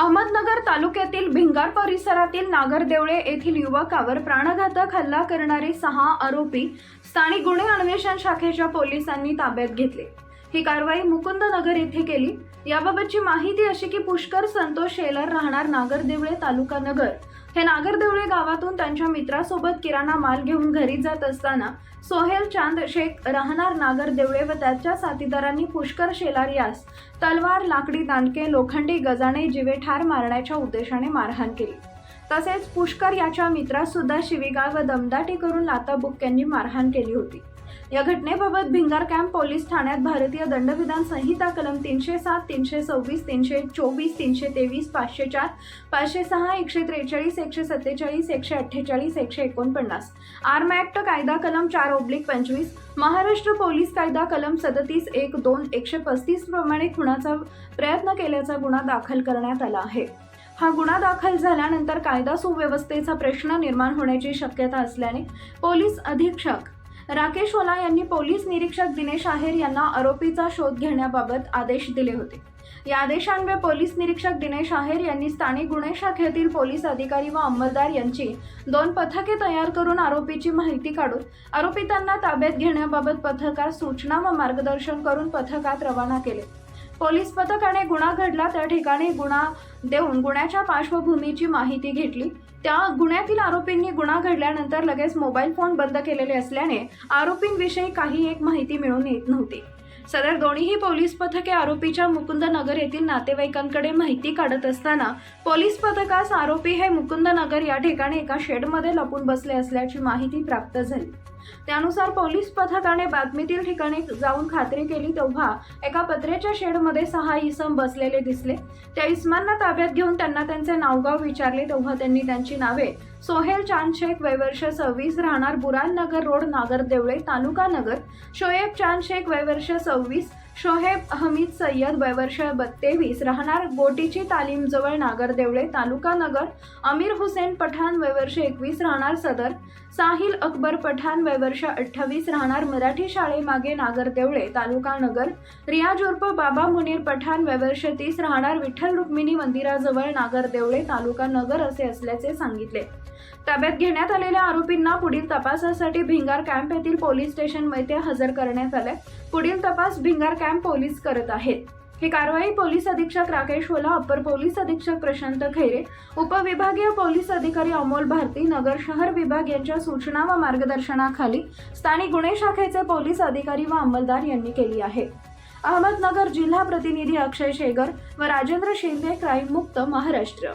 अहमदनगर तालुक्यातील भिंगार परिसरातील नागरदेवळे येथील युवकावर प्राणघातक हल्ला करणारे सहा आरोपी स्थानिक गुन्हे अन्वेषण शाखेच्या पोलिसांनी ताब्यात घेतले. ही कारवाई मुकुंदनगर येथे केली. याबाबतची माहिती अशी की पुष्कर संतोष शेलर राहणार नागरदेवळे तालुका नगर. हे नागरदेवळे गावातून त्यांच्या मित्रासोबत किराणा माल घेऊन घरी जात असताना सोहेल चांद शेख राहणार नागरदेवळे व त्याच्या साथीदारांनी पुष्कर शेलार यास तलवार लाकडी दांडके लोखंडी गजाने जिवे ठार मारण्याच्या उद्देशाने मारहाण केली. तसेच पुष्कर याच्या मित्रासुद्धा शिवीगाळ व दमदाटी करून लाताबुक्क्यांनी मारहाण केली होती. या घटनेबाबत भिंगार कॅम्प पोलीस ठाण्यात भारतीय दंडविधान संहिता कलम तीनशे सात तीनशे सव्वीस तीनशे चोवीस तीनशे तेवीस पाचशे चार पाचशे सहा एकशे त्रेचाळीस एकशे सत्तेचाळीस एकशे अठ्ठेचाळीस एकशे एकोणपन्नास. आर्म ॲक्ट कायदा कलम चार ओब्लिक पंचवीस महाराष्ट्र पोलीस कायदा कलम सदतीस एक दोन एकशे पस्तीस प्रमाणे खुणाचा प्रयत्न केल्याचा गुन्हा दाखल करण्यात आला आहे. हा गुन्हा दाखल झाल्यानंतर कायदा सुव्यवस्थेचा प्रश्न निर्माण होण्याची शक्यता असल्याने पोलीस अधीक्षक राकेश ओला यांनी पोलीस निरीक्षक दिनेश आहेर यांना आरोपीचा शोध घेण्याबाबत आदेश दिले होते. या आदेशान्वये पोलीस निरीक्षक दिनेश आहेर यांनी स्थानिक गुन्हे शाखेतील पोलीस अधिकारी व अंमलदार यांची दोन पथके तयार करून आरोपीची माहिती काढून आरोपितांना ताब्यात घेण्याबाबत पथकास सूचना व मार्गदर्शन करून पथकात रवाना केले. पोलीस पथकाने गुन्हा घडला त्या ठिकाणी गुन्हा देऊन गुन्ह्याच्या पार्श्वभूमीची माहिती घेतली. त्या गुन्ह्यातील आरोपींनी गुन्हा घडल्यानंतर लगेच मोबाईल फोन बंद केलेले असल्याने आरोपींविषयी काही एक माहिती मिळून येत नव्हती. सदर दोन्हीही पोलीस पथके आरोपीच्या मुकुंदनगर येथील नातेवाईकांकडे माहिती काढत असताना पोलीस पथकास आरोपी हे मुकुंदनगर या ठिकाणी एका शेडमध्ये लपून बसले असल्याची माहिती प्राप्त झाली. त्यानुसार पोलीस पथकाने बातमीतील ठिकाणी जाऊन खात्री केली तेव्हा एका पत्र्याच्या शेडमध्ये सहा इसम बसलेले दिसले. त्या इसमांना ताब्यात घेऊन त्यांना त्यांचे नावगाव विचारले तेव्हा त्यांनी त्यांची नावे सोहेल चांद शेख वयवर्ष सव्वीस राहणार बुरान नगर रोड नागरदेवळे तालुका नगर. शोएब चांद शेख वयवर्ष सव्वीस शोहेब हमीद सय्यद वयवर्ष बत्तेवीस राहणार गोटीची तालीम जवळ नागरदेवळे तालुका नगर. अमीर हुसेन पठाण वयवर्ष एकवीस राहणार सदर. साहिल अकबर पठाण वयवर्ष अठ्ठावीस राहणार मराठी शाळेमागे नागरदेवळे तालुका नगर. रियाज उर्फ बाबा मुनीर पठाण वयवर्ष तीस राहणार विठ्ठल रुक्मिणी मंदिराजवळ नागरदेवळे तालुका नगर असे असल्याचे सांगितले. ताब्यात घेण्यात आलेल्या आरोपींना पुढील तपासासाठी भिंगार कॅम्प येथील पोलीस स्टेशनमध्ये हजर करण्यात आले. पुढील तपास भिंगार कॅम्प पोलीस करत आहेत. ही कारवाई पोलीस अधीक्षक राकेश ओला अप्पर पोलीस अधीक्षक प्रशांत खैरे उपविभागीय पोलीस अधिकारी अमोल भारती नगर शहर विभाग यांच्या सूचना व मार्गदर्शनाखाली स्थानिक गुन्हे शाखेचे पोलीस अधिकारी व अंमलदार यांनी केली आहे. अहमदनगर जिल्हा प्रतिनिधी अक्षय शेगर व राजेंद्र शिंदे क्राईम मुक्त महाराष्ट्र.